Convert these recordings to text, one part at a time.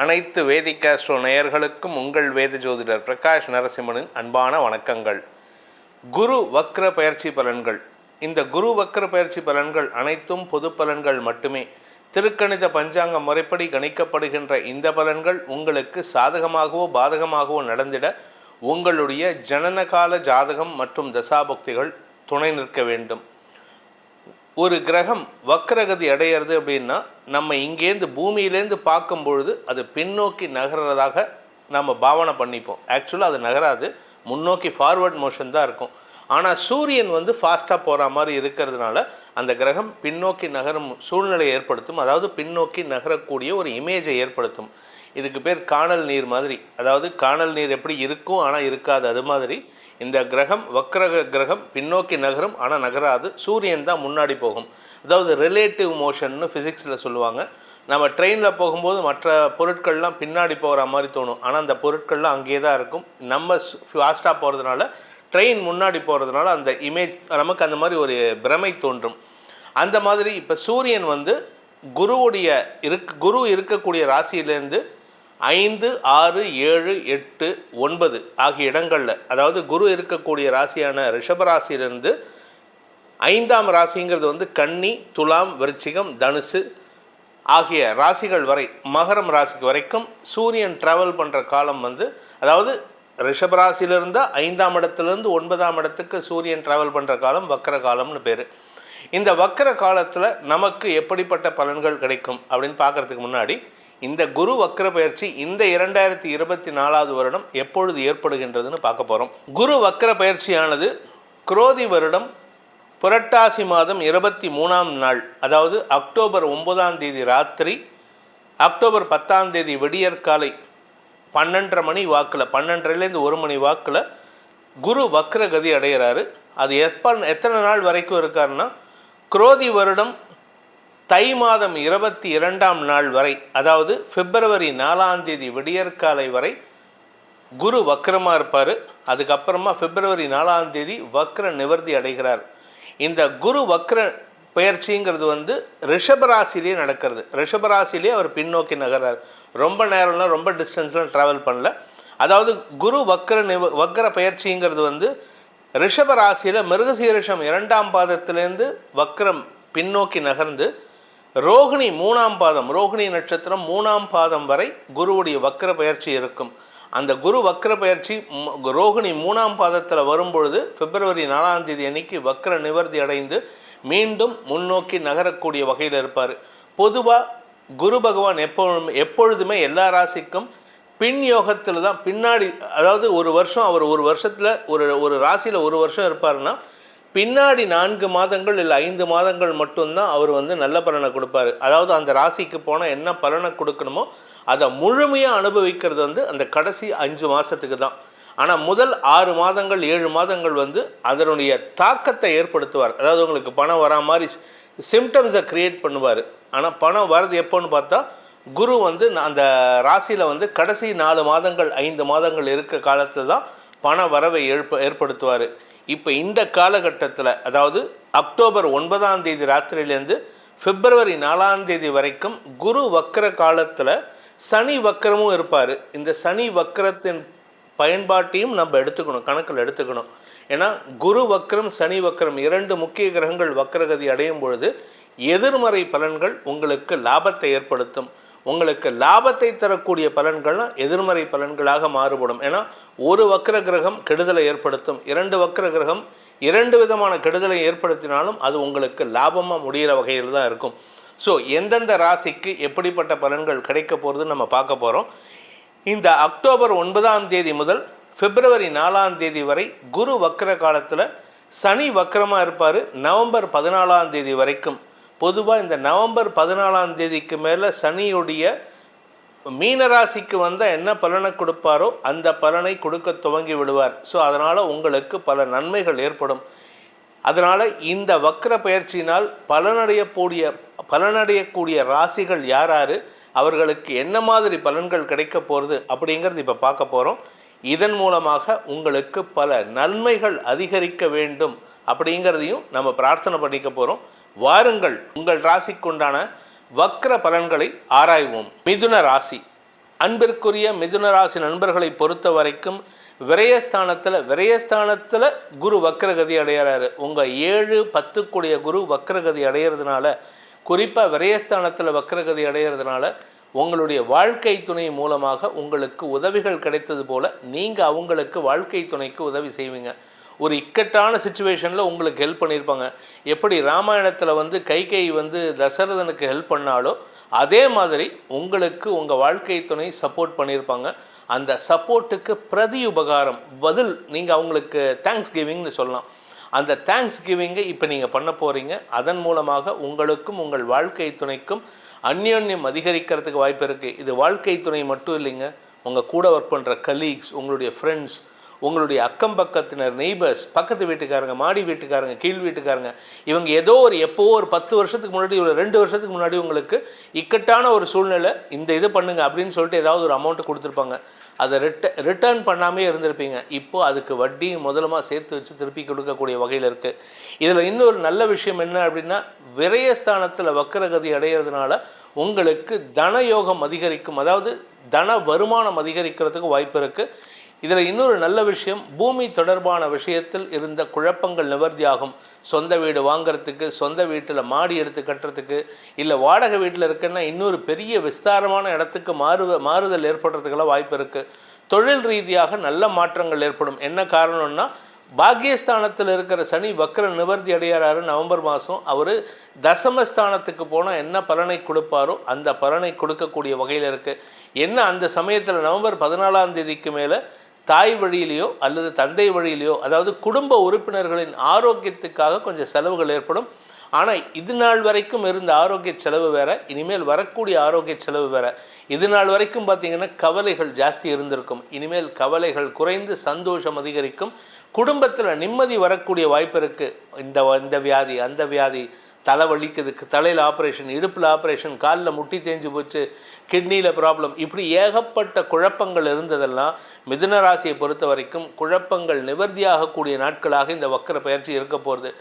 அனைத்து வேதிகாஸ்ட்ரோ நேயர்களுக்கும் உங்கள் வேத ஜோதிடர் பிரகாஷ் நரசிம்மனின் அன்பான வணக்கங்கள். குரு வக்ர பயிற்சி பலன்கள். இந்த குரு வக்ர பயிற்சி பலன்கள் அனைத்தும் பொது பலன்கள் மட்டுமே. திருக்கணித பஞ்சாங்க முறைப்படி கணிக்கப்படுகின்ற இந்த பலன்கள் உங்களுக்கு சாதகமாகவோ பாதகமாகவோ நடந்திட உங்களுடைய ஜனனகால ஜாதகம் மற்றும் தசாபக்திகள் துணை நிற்க வேண்டும். ஒரு கிரகம் வக்ரகதி அடையிறது அப்படின்னா நம்ம இங்கேருந்து பூமியிலேருந்து பார்க்கும் பொழுது அது பின்னோக்கி நகர்றதாக நம்ம பாவனை பண்ணிப்போம். ஆக்சுவலாக அது நகராது. முன்னோக்கி ஃபார்வர்ட் மோஷன் தான் இருக்கும். ஆனால் சூரியன் வந்து ஃபாஸ்ட்டாக போகிற மாதிரி இருக்கிறதுனால அந்த கிரகம் பின்னோக்கி நகரும் சூழ்நிலையை ஏற்படுத்தும். அதாவது பின்னோக்கி நகரக்கூடிய ஒரு இமேஜை ஏற்படுத்தும். இதுக்கு பேர் காணல் நீர் மாதிரி. அதாவது காணல் நீர் எப்படி இருக்கும் ஆனால் இருக்காது. அது மாதிரி இந்த கிரகம் வக்ரக கிரகம் பின்னோக்கி நகரும் ஆனால் நகராது. சூரியன் தான் முன்னாடி போகும். அதாவது ரிலேட்டிவ் மோஷன்னு ஃபிசிக்ஸில் சொல்லுவாங்க. நம்ம ட்ரெயினில் போகும்போது மற்ற பொருட்கள்லாம் பின்னாடி போகிற மாதிரி தோணும். ஆனால் அந்த பொருட்கள்லாம் அங்கேயே தான் இருக்கும். நம்ம ஃபாஸ்ட்டாக போகிறதுனால ட்ரெயின் முன்னாடி போகிறதுனால அந்த இமேஜ் நமக்கு அந்த மாதிரி ஒரு பிரமை தோன்றும். அந்த மாதிரி இப்போ சூரியன் வந்து குருவுடைய இருக் குரு இருக்கக்கூடிய ராசியிலேருந்து ஐந்து ஆறு ஏழு எட்டு ஒன்பது ஆகிய இடங்களில் அதாவது குரு இருக்கக்கூடிய ராசியான ரிஷபராசியிலிருந்து ஐந்தாம் ராசிங்கிறது வந்து கன்னி துலாம் விருச்சிகம் தனுசு ஆகிய ராசிகள் வரை மகரம் ராசிக்கு வரைக்கும் சூரியன் ட்ராவல் பண்ணுற காலம் வந்து அதாவது ரிஷபராசியிலிருந்து ஐந்தாம் இடத்துலேருந்து ஒன்பதாம் இடத்துக்கு சூரியன் ட்ராவல் பண்ணுற காலம் வக்கர காலம்னு பேர். இந்த வக்கர காலத்தில் நமக்கு எப்படிப்பட்ட பலன்கள் கிடைக்கும் அப்படின்னு பார்க்குறதுக்கு முன்னாடி இந்த குரு வக்ர பயிற்சி இந்த இரண்டாயிரத்தி இருபத்தி நாலாவது வருடம் எப்பொழுது ஏற்படுகின்றதுன்னு பார்க்க போகிறோம் குரு வக்ர பயிற்சியானது குரோதி வருடம் புரட்டாசி மாதம் இருபத்தி மூணாம் நாள் அதாவது அக்டோபர் ஒன்பதாம் தேதி ராத்திரி அக்டோபர் பத்தாம் தேதி விடியற்காலை பன்னெண்டரை மணி வாக்கில் பன்னெண்டரைலேருந்து ஒரு மணி வாக்கில் குரு வக்ரகதி அடைகிறாரு அது எப்ப எத்தனை நாள் வரைக்கும் இருக்காருன்னா குரோதி வருடம் தை மாதம் இருபத்தி இரண்டாம் நாள் வரை அதாவது பிப்ரவரி நாலாம் தேதி விடியற்காலை வரை குரு வக்கரமாக இருப்பார். அதுக்கப்புறமா பிப்ரவரி நாலாம் தேதி வக்ர நிவர்த்தி அடைகிறார். இந்த குரு வக்ர பயிற்சிங்கிறது வந்து ரிஷபராசிலேயே நடக்கிறது. ரிஷபராசிலேயே அவர் பின்னோக்கி நகர்றார். ரொம்ப நேரம்லாம் ரொம்ப டிஸ்டன்ஸ்லாம் ட்ராவல் பண்ணல. அதாவது குரு வக்ர நிவ வக்ர பயிற்சிங்கிறது வந்து ரிஷபராசியில் மிருகசீரிஷம் இரண்டாம் பாதத்திலேருந்து வக்ரம் பின்னோக்கி நகர்ந்து ரோகிணி மூணாம் பாதம் ரோகிணி நட்சத்திரம் மூணாம் பாதம் வரை குருவுடைய வக்கர பயிற்சி இருக்கும். அந்த குரு வக்கர பயிற்சி ரோகிணி மூணாம் பாதத்தில் வரும்பொழுது பிப்ரவரி நாலாம் தேதி அன்னைக்கு வக்கர நிவர்த்தி அடைந்து மீண்டும் முன்னோக்கி நகரக்கூடிய வகையில் இருப்பார். பொதுவாக குரு பகவான் எப்போ எப்பொழுதுமே எல்லா ராசிக்கும் பின் யோகத்தில் தான் பின்னாடி அதாவது ஒரு வருஷம் அவர் ஒரு வருஷத்தில் ஒரு ஒரு ராசியில் ஒரு வருஷம் இருப்பாருன்னா பின்னாடி நான்கு மாதங்கள் இல்லை ஐந்து மாதங்கள் மட்டும்தான் அவர் வந்து நல்ல பலனை கொடுப்பாரு. அதாவது அந்த ராசிக்கு போனால் என்ன பலனை கொடுக்கணுமோ அதை முழுமையாக அனுபவிக்கிறது வந்து அந்த கடைசி அஞ்சு மாதத்துக்கு தான். ஆனால் முதல் ஆறு மாதங்கள் ஏழு மாதங்கள் வந்து அதனுடைய தாக்கத்தை ஏற்படுத்துவார். அதாவது உங்களுக்கு பணம் வரா மாதிரி சிம்டம்ஸை க்ரியேட் பண்ணுவார். ஆனால் பணம் வர்றது எப்போன்னு பார்த்தா குரு வந்து அந்த ராசியில் வந்து கடைசி நாலு மாதங்கள் ஐந்து மாதங்கள் இருக்க காலத்தில் தான் பண வரவை ஏற்ப ஏற்படுத்துவார். இப்போ இந்த காலகட்டத்தில் அதாவது அக்டோபர் ஒன்பதாம் தேதி ராத்திரியிலேருந்து பிப்ரவரி நாலாம் தேதி வரைக்கும் குரு வக்கர காலத்தில் சனி வக்கரமும் இருப்பார். இந்த சனி வக்கரத்தின் பயன்பாட்டையும் நம்ம எடுத்துக்கணும் கணக்கில் எடுத்துக்கணும். ஏன்னா குரு வக்கரம் சனி வக்கரம் இரண்டு முக்கிய கிரகங்கள் வக்கரகதி அடையும் பொழுது எதிர்மறை பலன்கள் உங்களுக்கு லாபத்தை ஏற்படுத்தும். உங்களுக்கு லாபத்தை தரக்கூடிய பலன்கள்லாம் எதிர்மறை பலன்களாக மாறுபடும். ஏன்னா ஒரு வக்கர கிரகம் கெடுதலை ஏற்படுத்தும். இரண்டு வக்கர கிரகம் இரண்டு விதமான கெடுதலை ஏற்படுத்தினாலும் அது உங்களுக்கு லாபமாக முடிகிற வகையில் தான் இருக்கும். ஸோ எந்தெந்த ராசிக்கு எப்படிப்பட்ட பலன்கள் கிடைக்க போகிறது நம்ம பார்க்க போகிறோம் இந்த அக்டோபர் ஒன்பதாம் தேதி முதல் பிப்ரவரி நாலாம் தேதி வரை குரு வக்கர காலத்தில் சனி வக்கரமாக இருப்பார். நவம்பர் பதினாலாம் தேதி வரைக்கும். பொதுவாக இந்த நவம்பர் பதினாலாம் தேதிக்கு மேலே சனியுடைய மீனராசிக்கு வந்தால் என்ன பலனை கொடுப்பாரோ அந்த பலனை கொடுக்க துவங்கி விடுவார். ஸோ அதனால் உங்களுக்கு பல நன்மைகள் ஏற்படும். அதனால் இந்த வக்ர பயிற்சியினால் பலனடையக்கூடிய பலனடையக்கூடிய ராசிகள் யார் யார் அவர்களுக்கு என்ன மாதிரி பலன்கள் கிடைக்க போகிறது அப்படிங்கிறது இப்போ பார்க்க போகிறோம் இதன் மூலமாக உங்களுக்கு பல நன்மைகள் அதிகரிக்க வேண்டும் அப்படிங்கிறதையும் நம்ம பிரார்த்தனை பண்ணிக்க போகிறோம் வாருங்கள் உங்கள் ராசிக்குண்டான வக்ர பலன்களை ஆராய்வோம். மிதுன ராசி. அன்பிற்குரிய மிதுன ராசி நண்பர்களை பொறுத்த வரைக்கும் விரயஸ்தானத்தில் விரயஸ்தானத்தில் குரு வக்ரகதி அடையிறாரு. உங்கள் ஏழு பத்துக்குடைய குரு வக்ரகதி அடையிறதுனால குறிப்பாக விரயஸ்தானத்தில் வக்ரகதி அடையிறதுனால உங்களுடைய வாழ்க்கை துணை மூலமாக உங்களுக்கு உதவிகள் கிடைத்தது போல நீங்கள் அவங்களுக்கு வாழ்க்கை துணைக்கு உதவி செய்வீங்க. ஒரு இக்கட்டான சுச்சுவேஷனில் உங்களுக்கு ஹெல்ப் பண்ணியிருப்பாங்க. எப்படி ராமாயணத்தில் வந்து கைகை வந்து தசரதனுக்கு ஹெல்ப் பண்ணாலோ அதே மாதிரி உங்களுக்கு உங்கள் வாழ்க்கை துணை சப்போர்ட் பண்ணியிருப்பாங்க. அந்த சப்போர்ட்டுக்கு பிரதி உபகாரம் பதில் நீங்கள் அவங்களுக்கு தேங்க்ஸ் கிவிங்னு சொல்லலாம். அந்த தேங்க்ஸ் கிவிங்கை இப்போ நீங்கள் பண்ண போகிறீங்க அதன் மூலமாக உங்களுக்கும் உங்கள் வாழ்க்கை துணைக்கும் அந்யோன்யம் அதிகரிக்கிறதுக்கு வாய்ப்பு இருக்குது இது வாழ்க்கை துணை மட்டும் இல்லைங்க. உங்கள் கூட ஒர்க் பண்ணுற கலீக்ஸ் உங்களுடைய ஃப்ரெண்ட்ஸ் உங்களுடைய அக்கம் பக்கத்தினர் நெய்பர்ஸ் பக்கத்து வீட்டுக்காரங்க மாடி வீட்டுக்காரங்க கீழ் வீட்டுக்காரங்க இவங்க ஏதோ ஒரு எப்போ ஒரு பத்து வருஷத்துக்கு முன்னாடி ஒரு ரெண்டு வருஷத்துக்கு முன்னாடி உங்களுக்கு இக்கட்டான ஒரு சூழ்நிலை இந்த இது பண்ணுங்க அப்படின்னு சொல்லிட்டு ஏதாவது ஒரு அமௌண்ட் கொடுத்துருப்பாங்க. அதை ரிட்ட ரிட்டர்ன் பண்ணாமே இருந்திருப்பீங்க. இப்போ அதுக்கு வட்டியும் முதலமாக சேர்த்து வச்சு திருப்பி கொடுக்கக்கூடிய வகையில் இருக்குது இதில் இன்னொரு நல்ல விஷயம் என்ன அப்படின்னா விரயஸ்தானத்தில் வக்கரகதி அடையிறதுனால உங்களுக்கு தன யோகம் அதிகரிக்கும். அதாவது தன வருமானம் அதிகரிக்கிறதுக்கு வாய்ப்பு இருக்குது இதில் இன்னொரு நல்ல விஷயம் பூமி தொடர்பான விஷயத்தில் இருந்த குழப்பங்கள் நிவர்த்தியாகும். சொந்த வீடு வாங்கிறதுக்கு சொந்த வீட்டில் மாடி எடுத்து கட்டுறதுக்கு இல்லை வாடகை வீட்டில் இருக்குன்னா இன்னொரு பெரிய விஸ்தாரமான இடத்துக்கு மாறு மாறுதல் ஏற்படுறதுக்கெல்லாம் வாய்ப்பு இருக்குது தொழில் ரீதியாக நல்ல மாற்றங்கள் ஏற்படும். என்ன காரணம்னா பாக்கியஸ்தானத்தில் இருக்கிற சனி வக்ர நிவர்த்தி அடையிறாரு நவம்பர் மாதம் அவர் தசமஸ்தானத்துக்கு போனால் என்ன பலனை கொடுப்பாரோ அந்த பலனை கொடுக்கக்கூடிய வகையில் இருக்குது என்ன அந்த சமயத்தில் நவம்பர் பதினாலாம் தேதிக்கு மேலே தாய் வழியிலையோ அல்லது தந்தை வழியிலையோ அதாவது குடும்ப உறுப்பினர்களின் ஆரோக்கியத்துக்காக கொஞ்சம் செலவுகள் ஏற்படும். ஆனால் இது நாள் வரைக்கும் இருந்த ஆரோக்கிய செலவு வேற இனிமேல் வரக்கூடிய ஆரோக்கிய செலவு வேற. இது நாள் வரைக்கும் பார்த்தீங்கன்னா கவலைகள் ஜாஸ்தி இருந்திருக்கும். இனிமேல் கவலைகள் குறைந்து சந்தோஷம் அதிகரிக்கும். குடும்பத்தில் நிம்மதி வரக்கூடிய வாய்ப்பு இருக்குது இந்த இந்த வியாதி அந்த வியாதி தலை வலிக்குதுக்கு தலையில் ஆப்ரேஷன் இடுப்பில் ஆப்ரேஷன் காலில் முட்டி தேஞ்சு போச்சு கிட்னியில் ப்ராப்ளம் இப்படி ஏகப்பட்ட குழப்பங்கள் இருந்ததெல்லாம் மிதுன ராசியை பொறுத்த வரைக்கும் குழப்பங்கள் நிவர்த்தியாகக்கூடிய நாட்களாக இந்த வக்கர பயிற்சி இருக்க போகிறது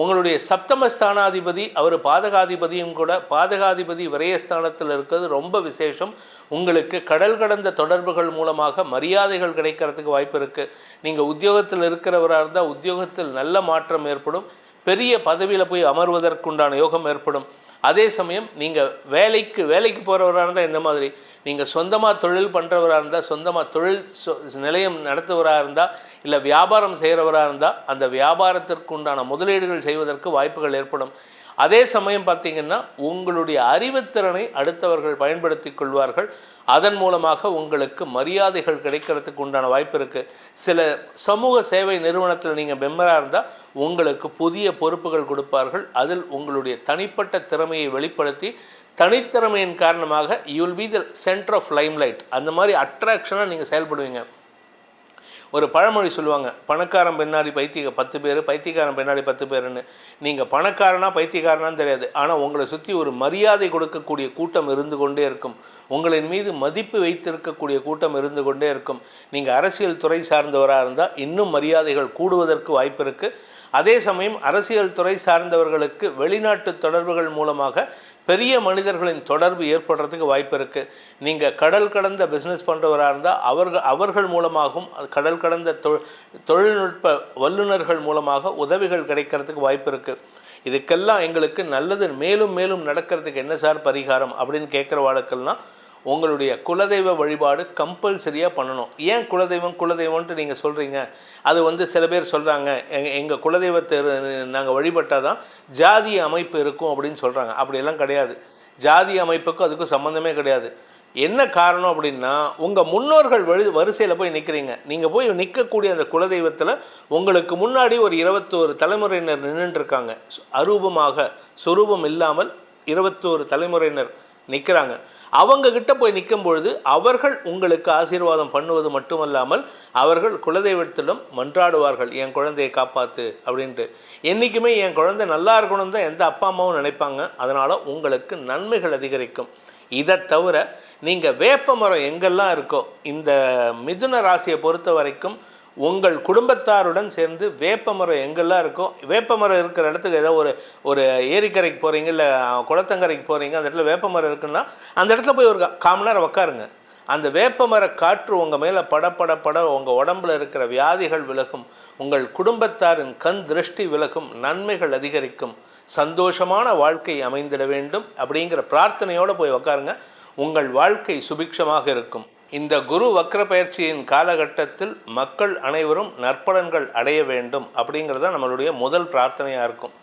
உங்களுடைய சப்தம ஸ்தானாதிபதி அவர் பாதகாதிபதியும் கூட பாதகாதிபதி விரயஸ்தானத்தில் இருக்கிறது ரொம்ப விசேஷம். உங்களுக்கு கடல் கடந்த தொடர்புகள் மூலமாக மரியாதைகள் கிடைக்கிறதுக்கு வாய்ப்பு இருக்குது நீங்கள் உத்தியோகத்தில் இருக்கிறவராக இருந்தால் உத்தியோகத்தில் நல்ல மாற்றம் ஏற்படும். பெரிய பதவியில் போய் அமர்வதற்குண்டான யோகம் ஏற்படும். அதே சமயம் நீங்கள் வேலைக்கு வேலைக்கு போகிறவராக இருந்தால் இந்த மாதிரி? நீங்கள் சொந்தமாக தொழில் பண்ணுறவராக இருந்தால் சொந்தமாக தொழில் சொ- நிலையம் நடத்துவராக இருந்தால் இல்லை வியாபாரம் செய்கிறவராக இருந்தால் அந்த வியாபாரத்திற்கு உண்டான முதலீடுகள் செய்வதற்கு வாய்ப்புகள் ஏற்படும். அதே சமயம் பார்த்தீங்கன்னா உங்களுடைய அறிவுத்திறனை அடுத்தவர்கள் பயன்படுத்தி கொள்வார்கள். அதன் மூலமாக உங்களுக்கு மரியாதைகள் கிடைக்கிறதுக்கு உண்டான வாய்ப்பு இருக்குது சில சமூக சேவை நிறுவனத்தில் நீங்கள் மெம்பராக இருந்தால் உங்களுக்கு புதிய பொறுப்புகள் கொடுப்பார்கள். அதில் உங்களுடைய தனிப்பட்ட திறமையை வெளிப்படுத்தி தனித்திறமையின் காரணமாக you will be the center of limelight அந்த மாதிரி அட்ராக்ஷனாக நீங்கள் செயல்படுவீங்க. ஒரு பழமொழி சொல்லுவாங்க பணக்காரன் பின்னாடி பைத்திய பத்து பேர் பைத்தியக்காரன் பின்னாடி பத்து பேருன்னு. நீங்கள் பணக்காரனா பைத்தியக்காரனான்னு தெரியாது. ஆனால் உங்களை சுற்றி ஒரு மரியாதை கொடுக்கக்கூடிய கூட்டம் இருந்து கொண்டே இருக்கும். உங்களின் மீது மதிப்பு வைத்திருக்கக்கூடிய கூட்டம் இருந்து கொண்டே இருக்கும். நீங்கள் அரசியல் துறை சார்ந்தவராக இருந்தால் இன்னும் மரியாதைகள் கூடுவதற்கு வாய்ப்பு இருக்குது அதே சமயம் அரசியல் துறை சார்ந்தவர்களுக்கு வெளிநாட்டு தொடர்புகள் மூலமாக பெரிய மனிதர்களின் தொடர்பு ஏற்படுறதுக்கு வாய்ப்பு இருக்குது நீங்கள் கடல் கடந்த பிஸ்னஸ் பண்ணுறவராக இருந்தால் அவர்கள் அவர்கள் மூலமாகவும் கடல் கடந்த தொழில்நுட்ப வல்லுநர்கள் மூலமாக உதவிகள் கிடைக்கிறதுக்கு வாய்ப்பு இருக்குது இதுக்கெல்லாம் எங்களுக்கு நல்லது மேலும் மேலும் நடக்கிறதுக்கு என்ன சார் பரிகாரம் அப்படின்னு கேட்குற வாழ்க்கெல்லாம் உங்களுடைய குலதெய்வ வழிபாடு கம்பல்சரியாக பண்ணணும். ஏன் குலதெய்வம் குலதெய்வம்ன்ட்டு நீங்கள் சொல்கிறீங்க அது வந்து சில பேர் சொல்கிறாங்க எங்கள் எங்கள் குலதெய்வத்தை நாங்கள் வழிபட்டால் தான் ஜாதி அமைப்பு இருக்கும் அப்படின்னு சொல்கிறாங்க அப்படியெல்லாம் கிடையாது. ஜாதி அமைப்புக்கும் அதுக்கும் சம்மந்தமே கிடையாது. என்ன காரணம் அப்படின்னா உங்கள் முன்னோர்கள் வழி வரிசையில் போய் நிற்கிறீங்க நீங்கள் போய் நிற்கக்கூடிய அந்த குலதெய்வத்தில் உங்களுக்கு முன்னாடி ஒரு இருபத்தோரு தலைமுறையினர் நின்றுருக்காங்க அரூபமாக சொரூபம் இல்லாமல் இருபத்தோரு தலைமுறையினர் நிற்கிறாங்க அவங்க கிட்ட போய் நிற்கும் பொழுது அவர்கள் உங்களுக்கு ஆசீர்வாதம் பண்ணுவது மட்டுமல்லாமல் அவர்கள் குலதெய்வத்திடம் மன்றாடுவார்கள். என் குழந்தையை காப்பாற்று அப்படின்ட்டு. என்றைக்குமே என் குழந்தை நல்லா இருக்கணும் தான் எந்த அப்பா அம்மாவும் நினைப்பாங்க. அதனால் உங்களுக்கு நன்மைகள் அதிகரிக்கும். இதை தவிர நீங்கள் வேப்ப மரம் எங்கெல்லாம் இருக்கோ இந்த மிதுன ராசியை பொறுத்த வரைக்கும் உங்கள் குடும்பத்தாருடன் சேர்ந்து வேப்பமரம் எங்கெல்லாம் இருக்கோ வேப்பமரம் இருக்கிற இடத்துக்கு ஏதோ ஒரு ஒரு ஏரிக்கரைக்கு போகிறீங்க இல்லை குளத்தங்கரைக்கு போகிறீங்க அந்த இடத்துல வேப்பமரம் இருக்குன்னா அந்த இடத்துல போய் ஒரு காமன் நேரம் உட்காருங்க அந்த வேப்பமர காற்று உங்கள் மேலே பட பட உங்கள் உடம்புல இருக்கிற வியாதிகள் விலகும் உங்கள் குடும்பத்தாரின் கண் திருஷ்டி விலகும் நன்மைகள் அதிகரிக்கும் சந்தோஷமான வாழ்க்கை அமைந்திட வேண்டும் அப்படிங்கிற பிரார்த்தனையோடு போய் உட்காருங்க உங்கள் வாழ்க்கை சுபிக்ஷமாக இருக்கும். இந்த குரு வக்ர பயிற்சியின் காலகட்டத்தில் மக்கள் அனைவரும் நற்பலன்கள் அடைய வேண்டும் அப்படிங்கிறது தான் நம்மளுடைய முதல் பிரார்த்தனையாக இருக்கும்.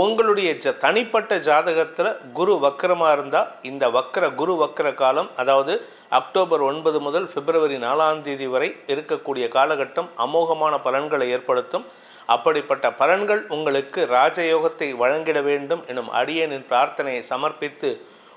உங்களுடைய ஜ தனிப்பட்ட ஜாதகத்தில் குரு வக்கரமாக இருந்தால் இந்த வக்கர குரு வக்கர காலம் அதாவது அக்டோபர் ஒன்பது முதல் பிப்ரவரி நாலாம் தேதி வரை இருக்கக்கூடிய காலகட்டம் அமோகமான பலன்களை ஏற்படுத்தும். அப்படிப்பட்ட பலன்கள் உங்களுக்கு ராஜயோகத்தை வழங்கிட வேண்டும் எனும் அடியனின் பிரார்த்தனையை சமர்ப்பித்து